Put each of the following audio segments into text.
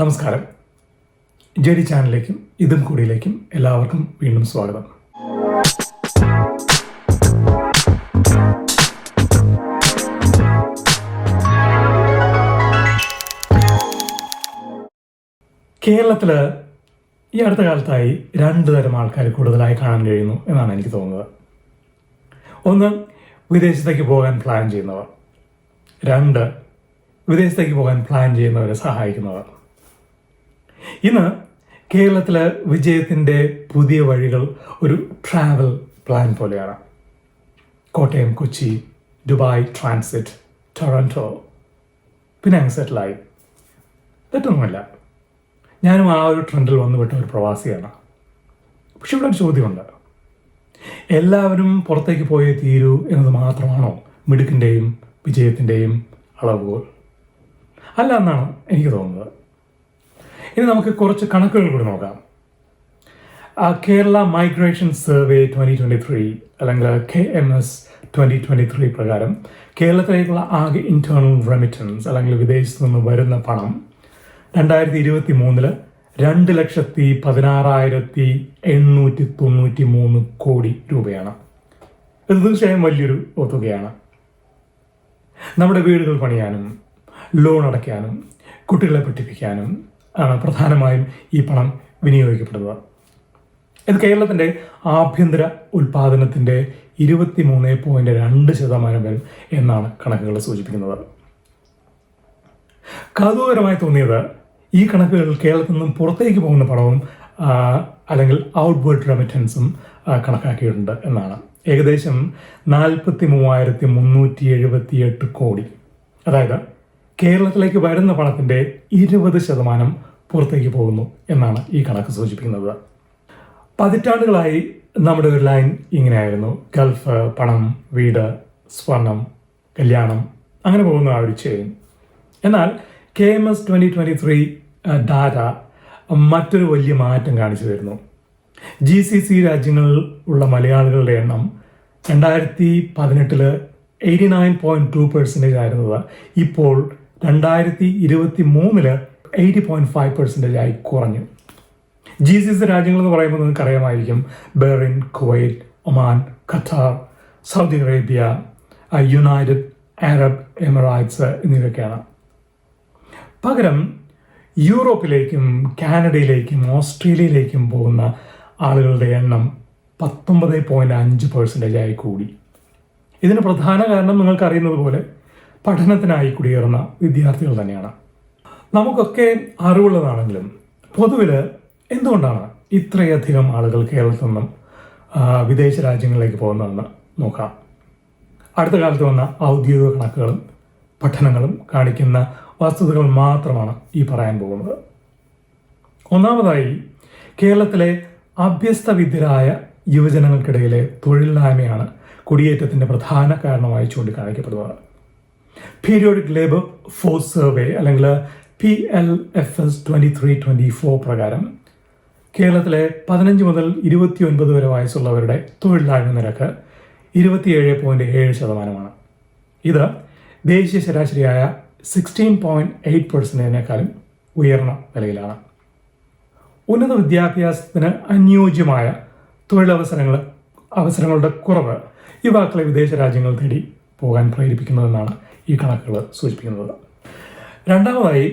നമസ്കാരം. ജെഡി ചാനലിലേക്കും ഇതും കൂടിയിലേക്കും എല്ലാവർക്കും വീണ്ടും സ്വാഗതം. കേരളത്തിൽ ഈ അടുത്ത കാലത്തായി രണ്ട് തരം ആൾക്കാർ കൂടുതലായി കാണാൻ കഴിയുന്നു എന്നാണ് എനിക്ക് തോന്നുന്നത്. ഒന്ന് വിദേശത്തേക്ക് പോകാൻ പ്ലാൻ ചെയ്യുന്നവർ. രണ്ട് വിദേശത്തേക്ക് പോകാൻ പ്ലാൻ ചെയ്യുന്നവരെ സഹായിക്കുന്നവർ. ഇന്ന് കേരളത്തിലെ വിജയത്തിന്റെ പുതിയ വഴികൾ ഒരു ട്രാവൽ പ്ലാൻ പോലെയാണ്. Kottayam Kochi Dubai transit Toronto പിന്നെ അങ്ങ് സെറ്റിലായി തെറ്റൊന്നുമല്ല. ഞാനും ആ ഒരു ട്രെൻഡിൽ വന്നുവിട്ട ഒരു പ്രവാസിയാണ്. പക്ഷെ ഇവിടെ ഒരു ചോദ്യമുണ്ട്. എല്ലാവരും പുറത്തേക്ക് പോയേ തീരൂ എന്നത് മാത്രമാണോ മിടുക്കിന്റെയും വിജയത്തിന്റെയും അളവുകൾ അല്ല എന്നാണ് എനിക്ക് തോന്നുന്നത്. ഇനി നമുക്ക് കുറച്ച് കണക്കുകൾ കൂടി നോക്കാം. Kerala migration survey twenty twenty three അല്ലെങ്കിൽ K M S twenty twenty three പ്രകാരം കേരളത്തിലേക്കുള്ള ആകെ ഇന്റേർണൽ റെമിറ്റൻസ് അല്ലെങ്കിൽ വിദേശത്ത് നിന്ന് വരുന്ന പണം രണ്ടായിരത്തി ഇരുപത്തി മൂന്നിൽ രണ്ട് ലക്ഷത്തി പതിനാറായിരത്തി എണ്ണൂറ്റി തൊണ്ണൂറ്റി മൂന്ന് കോടി രൂപയാണ്. ഇത് തീർച്ചയായും വലിയൊരു തുകയാണ്. നമ്മുടെ വീടുകൾ പണിയാനും ലോൺ അടയ്ക്കാനും കുട്ടികളെ പഠിപ്പിക്കാനും ആണ് പ്രധാനമായും ഈ പണം വിനിയോഗിക്കപ്പെടുന്നത്. ഇത് കേരളത്തിന്റെ ആഭ്യന്തര ഉൽപാദനത്തിന്റെ ഇരുപത്തി മൂന്ന് പോയിന്റ് രണ്ട് ശതമാനം വരും എന്നാണ് കണക്കുകൾ സൂചിപ്പിക്കുന്നത്. കൗതുകകരമായി തോന്നിയത് ഈ കണക്കുകൾ കേരളത്തിൽ നിന്നും പുറത്തേക്ക് പോകുന്ന പണവും അല്ലെങ്കിൽ അല്ലെങ്കിൽ ഔട്ട്വേർഡ് റെമിറ്റൻസും കണക്കാക്കിയിട്ടുണ്ട് എന്നാണ്. ഏകദേശം നാൽപ്പത്തി മൂവായിരത്തി മുന്നൂറ്റി എഴുപത്തി എട്ട് കോടി. അതായത് കേരളത്തിലേക്ക് വരുന്ന പണത്തിന്റെ ഇരുപത് ശതമാനം പുറത്തേക്ക് പോകുന്നു എന്നാണ് ഈ കണക്ക് സൂചിപ്പിക്കുന്നത്. പതിറ്റാണ്ടുകളായി നമ്മുടെ ഒരു ലൈൻ ഇങ്ങനെയായിരുന്നു. ഗൾഫ് പണം വീട് സ്വർണം കല്യാണം അങ്ങനെ പോകുന്ന ആ ഒരു ചെയിൻ എന്നാൽ K M S twenty twenty three data മറ്റൊരു വലിയ മാറ്റം കാണിച്ചു തരുന്നു. ജി സി സി രാജ്യങ്ങളിൽ ഉള്ള മലയാളികളുടെ എണ്ണം രണ്ടായിരത്തി പതിനെട്ടിൽ eighty nine point two percentage ആയിരുന്നത്. ഇപ്പോൾ രണ്ടായിരത്തി ഇരുപത്തി മൂന്നിൽ എയ്റ്റി പോയിന്റ് ഫൈവ് പെർസെന്റേജ് ആയി കുറഞ്ഞു. ജി സി സി രാജ്യങ്ങൾ എന്ന് പറയുമ്പോൾ നിങ്ങൾക്ക് അറിയാമായിരിക്കും. Bahrain Kuwait Oman Qatar Saudi Arabia United Arab Emirates എന്നിവയൊക്കെയാണ്. പകരം യൂറോപ്പിലേക്കും കാനഡയിലേക്കും ഓസ്ട്രേലിയയിലേക്കും പോകുന്ന ആളുകളുടെ എണ്ണം പത്തൊമ്പത് പോയിന്റ് അഞ്ച് പെർസെന്റേജ് ആയി കൂടി. ഇതിന് പ്രധാന കാരണം നിങ്ങൾക്കറിയുന്നത് പോലെ പഠനത്തിനായി കുടിയേറുന്ന വിദ്യാർത്ഥികൾ തന്നെയാണ്. നമുക്കൊക്കെ അറിവുള്ളതാണെങ്കിലും പൊതുവിൽ എന്തുകൊണ്ടാണ് ഇത്രയധികം ആളുകൾ കേരളത്തിൽ നിന്നും വിദേശ രാജ്യങ്ങളിലേക്ക് പോകുന്നതെന്ന് നോക്കാം. അടുത്ത കാലത്ത് വന്ന ഔദ്യോഗിക കണക്കുകളും പഠനങ്ങളും കാണിക്കുന്ന വസ്തുതകൾ മാത്രമാണ് ഈ പറയാൻ പോകുന്നത്. ഒന്നാമതായി കേരളത്തിലെ അഭ്യസ്തവിദ്യരായ യുവജനങ്ങൾക്കിടയിലെ തൊഴിലില്ലായ്മയാണ് കുടിയേറ്റത്തിന്റെ പ്രധാന കാരണമായി ചൂണ്ടിക്കാണിക്കപ്പെടുന്നത്. പീരിയോഡിക് ലേബർ ഫോഴ്സ് സർവേ അല്ലെങ്കിൽ P L F S twenty three twenty four പ്രകാരം കേരളത്തിലെ പതിനഞ്ച് മുതൽ ഇരുപത്തി ഒൻപത് വരെ വയസ്സുള്ളവരുടെ തൊഴിലില്ലായ്മ നിരക്ക് ഇരുപത്തിയേഴ് പോയിന്റ് ഏഴ് ശതമാനമാണ്. ഇത് ദേശീയ ശരാശരിയായ സിക്സ്റ്റീൻ പോയിന്റ് എയ്റ്റ് പെർസെന്റേജിനേക്കാളും ഉയർന്ന നിലയിലാണ്. ഉന്നത വിദ്യാഭ്യാസത്തിന് അനുയോജ്യമായ തൊഴിലവസരങ്ങൾ അവസരങ്ങളുടെ കുറവ് യുവാക്കളെ വിദേശ രാജ്യങ്ങൾ തേടി പോകാൻ പ്രേരിപ്പിക്കുന്നതെന്നാണ് ഈ കണക്കുകൾ സൂചിപ്പിക്കുന്നത്. രണ്ടാമതായി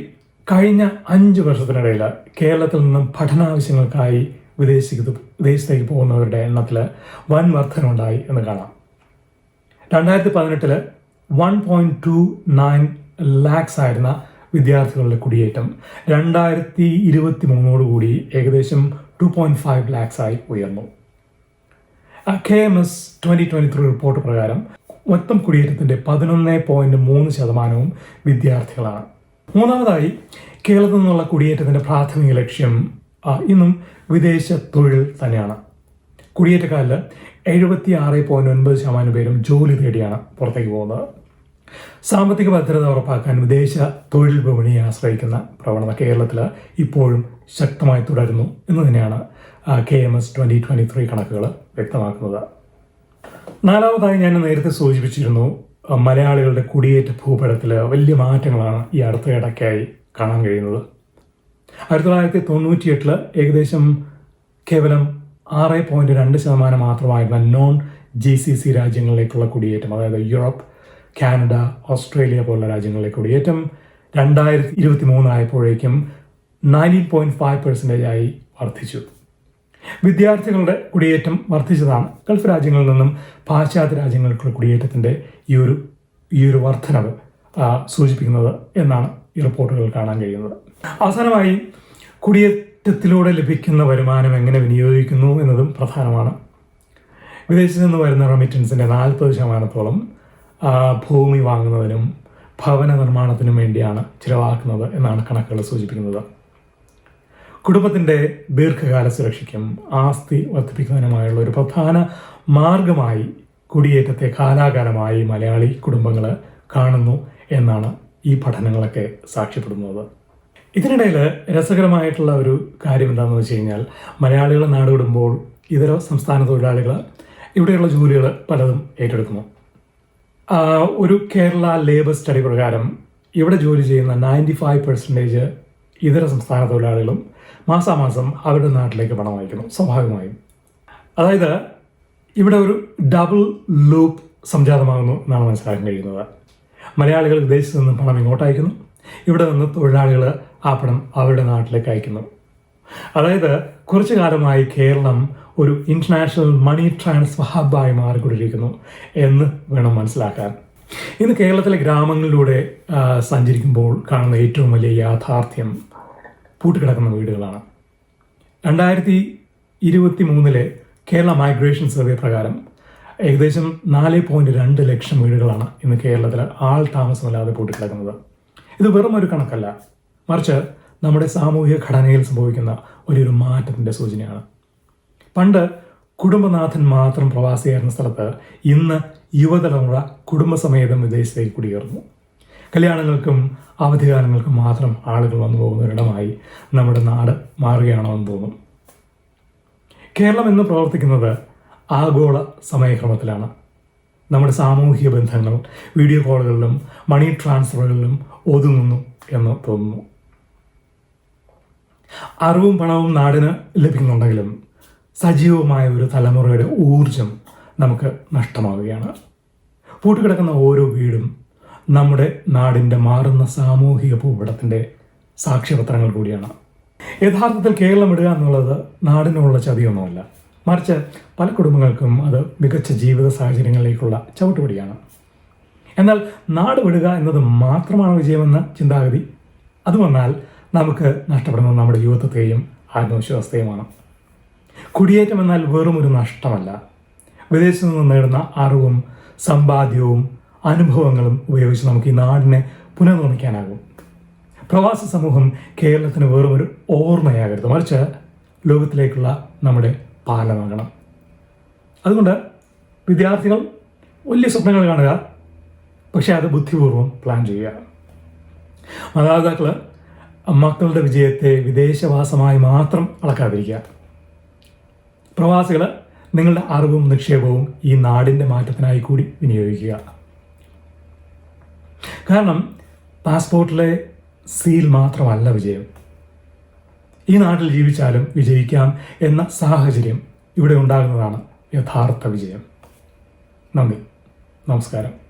കഴിഞ്ഞ അഞ്ച് വർഷത്തിനിടയിൽ കേരളത്തിൽ നിന്നും പഠനാവശ്യങ്ങൾക്കായി വിദേശത്ത് വിദേശത്തേക്ക് പോകുന്നവരുടെ എണ്ണത്തിൽ വൻ വർധനമുണ്ടായി എന്ന് കാണാം. രണ്ടായിരത്തി പതിനെട്ടിൽ one point two nine lakhs ആയിരുന്ന വിദ്യാർത്ഥികളുടെ കുടിയേറ്റം രണ്ടായിരത്തി ഇരുപത്തി മൂന്നോടുകൂടി ഏകദേശം ടു പോയിന്റ് ഫൈവ് ലാക്സ് ആയി ഉയർന്നു. K M S twenty twenty three report പ്രകാരം മൊത്തം കുടിയേറ്റത്തിന്റെ പതിനൊന്ന് പോയിന്റ് മൂന്ന് ശതമാനവും വിദ്യാർത്ഥികളാണ്. മൂന്നാമതായി കേരളത്തിൽ നിന്നുള്ള കുടിയേറ്റത്തിന്റെ പ്രാഥമിക ലക്ഷ്യം ഇന്നും വിദേശ തൊഴിൽ തന്നെയാണ്. കുടിയേറ്റക്കാരിൽ എഴുപത്തി ആറ് പോയിന്റ് ഒൻപത് ശതമാനം പേരും ജോലി തേടിയാണ് പുറത്തേക്ക് പോകുന്നത്. സാമ്പത്തിക ഭദ്രത ഉറപ്പാക്കാൻ വിദേശ തൊഴിൽ വിപണിയെ ആശ്രയിക്കുന്ന പ്രവണത കേരളത്തിൽ ഇപ്പോഴും ശക്തമായി തുടരുന്നു എന്ന് തന്നെയാണ് K M S twenty twenty three കണക്കുകൾ വ്യക്തമാക്കുന്നത്. നാലാമതായി ഞാൻ നേരത്തെ സൂചിപ്പിച്ചിരുന്നു മലയാളികളുടെ കുടിയേറ്റ ഭൂപടത്തിൽ വലിയ മാറ്റങ്ങളാണ് ഈ അടുത്ത ഇടയ്ക്കായി കാണാൻ കഴിയുന്നത്. ആയിരത്തി തൊള്ളായിരത്തി തൊണ്ണൂറ്റി എട്ടിൽ ഏകദേശം കേവലം ആറ് പോയിന്റ് രണ്ട് ശതമാനം മാത്രമായിരുന്ന നോൺ ജി സി സി രാജ്യങ്ങളിലേക്കുള്ള കുടിയേറ്റം അതായത് യൂറോപ്പ് കാനഡ ഓസ്ട്രേലിയ പോലുള്ള രാജ്യങ്ങളിലെ കുടിയേറ്റം രണ്ടായിരത്തി ഇരുപത്തി മൂന്നായപ്പോഴേക്കും നയന്റീൻ പോയിന്റ് ഫൈവ് പെർസെന്റേജായി വർദ്ധിച്ചു. വിദ്യാർത്ഥികളുടെ കുടിയേറ്റം വർദ്ധിച്ചതാണ്. ഗൾഫ് രാജ്യങ്ങളിൽ നിന്നും പാശ്ചാത്യ രാജ്യങ്ങൾക്കുള്ള കുടിയേറ്റത്തിന്റെ ഈ ഒരു ഈ ഒരു വർധനവ് സൂചിപ്പിക്കുന്നത് എന്നാണ് ഈ റിപ്പോർട്ടുകൾ കാണാൻ കഴിയുന്നത്. അവസാനമായി കുടിയേറ്റത്തിലൂടെ ലഭിക്കുന്ന വരുമാനം എങ്ങനെ വിനിയോഗിക്കുന്നു എന്നതും പ്രധാനമാണ്. വിദേശത്ത് നിന്ന് വരുന്ന റെമിറ്റൻസിന്റെ നാൽപ്പത് ശതമാനത്തോളം ഭൂമി വാങ്ങുന്നതിനും ഭവന നിർമ്മാണത്തിനും വേണ്ടിയാണ് ചിലവാക്കുന്നത് എന്നാണ് കണക്കുകൾ സൂചിപ്പിക്കുന്നത്. കുടുംബത്തിന്റെ ദീർഘകാല സുരക്ഷയ്ക്കും ആസ്തി വർദ്ധിപ്പിക്കുന്നതിനുമായുള്ള ഒരു പ്രധാന മാർഗമായി കുടിയേറ്റത്തെ കാലാകാലമായി മലയാളി കുടുംബങ്ങൾ കാണുന്നു എന്നാണ് ഈ പഠനങ്ങളൊക്കെ സാക്ഷ്യപ്പെടുന്നത്. ഇതിനിടയിൽ രസകരമായിട്ടുള്ള ഒരു കാര്യം എന്താണെന്ന് വെച്ച് കഴിഞ്ഞാൽ മലയാളികൾ നാടുവിടുമ്പോൾ ഇതര സംസ്ഥാന തൊഴിലാളികൾ ഇവിടെയുള്ള ജോലികൾ പലതും ഏറ്റെടുക്കുന്നു. ഒരു കേരള ലേബർ സ്റ്റഡി പ്രകാരം ഇവിടെ ജോലി ചെയ്യുന്ന നയന്റി ഫൈവ് പെർസെന്റേജ് ഇതര സംസ്ഥാന തൊഴിലാളികളും മാസാമാസം അവരുടെ നാട്ടിലേക്ക് പണം അയക്കുന്നു സ്വാഭാവികമായും. അതായത് ഇവിടെ ഒരു ഡബിൾ ലൂപ്പ് സംജാതമാകുന്നു എന്നാണ് മനസ്സിലാക്കാൻ കഴിയുന്നത്. മലയാളികൾ വിദേശത്ത് നിന്ന് പണം ഇങ്ങോട്ട് അയക്കുന്നു ഇവിടെ നിന്ന് തൊഴിലാളികൾ ആ പണം അവരുടെ നാട്ടിലേക്ക് അയക്കുന്നു. അതായത് കുറച്ചു കാലമായി കേരളം ഒരു ഇന്റർനാഷണൽ മണി ട്രാൻസ്ഫർ ഹബ്ബായി മാറിക്കൊണ്ടിരിക്കുന്നു എന്ന് വേണം മനസ്സിലാക്കാൻ. ഇന്ന് കേരളത്തിലെ ഗ്രാമങ്ങളിലൂടെ സഞ്ചരിക്കുമ്പോൾ കാണുന്ന ഏറ്റവും വലിയ യാഥാർത്ഥ്യം പൂട്ടിക്കിടക്കുന്ന വീടുകളാണ്. രണ്ടായിരത്തി ഇരുപത്തി മൂന്നിലെ കേരള മൈഗ്രേഷൻ സർവേ പ്രകാരം ഏകദേശം നാല് പോയിന്റ് രണ്ട് ലക്ഷം വീടുകളാണ് ഇന്ന് കേരളത്തിൽ ആൾ താമസമില്ലാതെ പൂട്ടിക്കിടക്കുന്നത്. ഇത് വെറും ഒരു കണക്കല്ല. മറിച്ച് നമ്മുടെ സാമൂഹിക ഘടനയിൽ സംഭവിക്കുന്ന ഒരു മാറ്റത്തിന്റെ സൂചനയാണ്. പണ്ട് കുടുംബനാഥൻ മാത്രം പ്രവാസിയായിരുന്ന സ്ഥലത്ത് ഇന്ന് യുവതലമുറ കുടുംബസമേതം വിദേശത്തേക്ക് കുടിയേറുന്നു. കല്യാണങ്ങൾക്കും അവധികാലങ്ങൾക്കും മാത്രം ആളുകൾ വന്നു പോകുന്ന ഒരിടമായി നമ്മുടെ നാട് മാറുകയാണോ എന്ന് തോന്നും. കേരളം എന്ന് പ്രവർത്തിക്കുന്നത് ആഗോള സമയക്രമത്തിലാണ്. നമ്മുടെ സാമൂഹിക ബന്ധങ്ങൾ വീഡിയോ കോളുകളിലും മണി ട്രാൻസ്ഫറുകളിലും ഒതുങ്ങുന്നു എന്ന് തോന്നുന്നു. അറിവും പണവും നാടിന് ലഭിക്കുന്നുണ്ടെങ്കിലും സജീവമായ ഒരു തലമുറയുടെ ഊർജം നമുക്ക് നഷ്ടമാവുകയാണ്. പൂട്ടിക്കിടക്കുന്ന ഓരോ വീടും നമ്മുടെ നാടിന്റെ മാറുന്ന സാമൂഹിക ഭൂപടത്തിന്റെ സാക്ഷ്യപത്രങ്ങൾ കൂടിയാണ്. യഥാർത്ഥത്തിൽ കേരളം ഇടുക എന്നുള്ളത് നാടിനുള്ള ചതിയൊന്നുമല്ല. മറിച്ച് പല കുടുംബങ്ങൾക്കും അത് മികച്ച ജീവിത സാഹചര്യങ്ങളിലേക്കുള്ള ചവിട്ടുപടിയാണ്. എന്നാൽ നാട് വിടുക എന്നത് മാത്രമാണ് വിജയമെന്ന ചിന്താഗതി. അതുവന്നാൽ നമുക്ക് നഷ്ടപ്പെടുന്നത് നമ്മുടെ യുവത്വത്തെയും ആത്മവിശ്വാസത്തെയുമാണ്. കുടിയേറ്റം എന്നാൽ വെറും ഒരു നഷ്ടമല്ല. വിദേശത്ത് നിന്ന് നേടുന്ന അറിവും സമ്പാദ്യവും അനുഭവങ്ങളും ഉപയോഗിച്ച് നമുക്ക് ഈ നാടിനെ പുനർനിർമ്മിക്കാനാകും. പ്രവാസ സമൂഹം കേരളത്തിന് വെറും ഒരു ഓർമ്മയാകരുത്. മറിച്ച് ലോകത്തിലേക്കുള്ള നമ്മുടെ പാലമാകണം അതുകൊണ്ട് വിദ്യാർത്ഥികൾ വലിയ സ്വപ്നങ്ങൾ കാണുക പക്ഷേ അത് ബുദ്ധിപൂർവം പ്ലാൻ ചെയ്യുക. മാതാപിതാക്കൾ മക്കളുടെ വിജയത്തെ വിദേശവാസമായി മാത്രം അളക്കാതിരിക്കുക. പ്രവാസികൾ നിങ്ങളുടെ അറിവും നിക്ഷേപവും ഈ നാടിന്റെ മാറ്റത്തിനായി കൂടി വിനിയോഗിക്കുക. കാരണം പാസ്പോർട്ടിലെ സീൽ മാത്രമല്ല വിജയം. ഈ നാട്ടിൽ ജീവിച്ചാലും വിജയിക്കാം എന്ന സാഹചര്യം ഇവിടെ ഉണ്ടാകുന്നതാണ് യഥാർത്ഥ വിജയം. നന്ദി. നമസ്കാരം.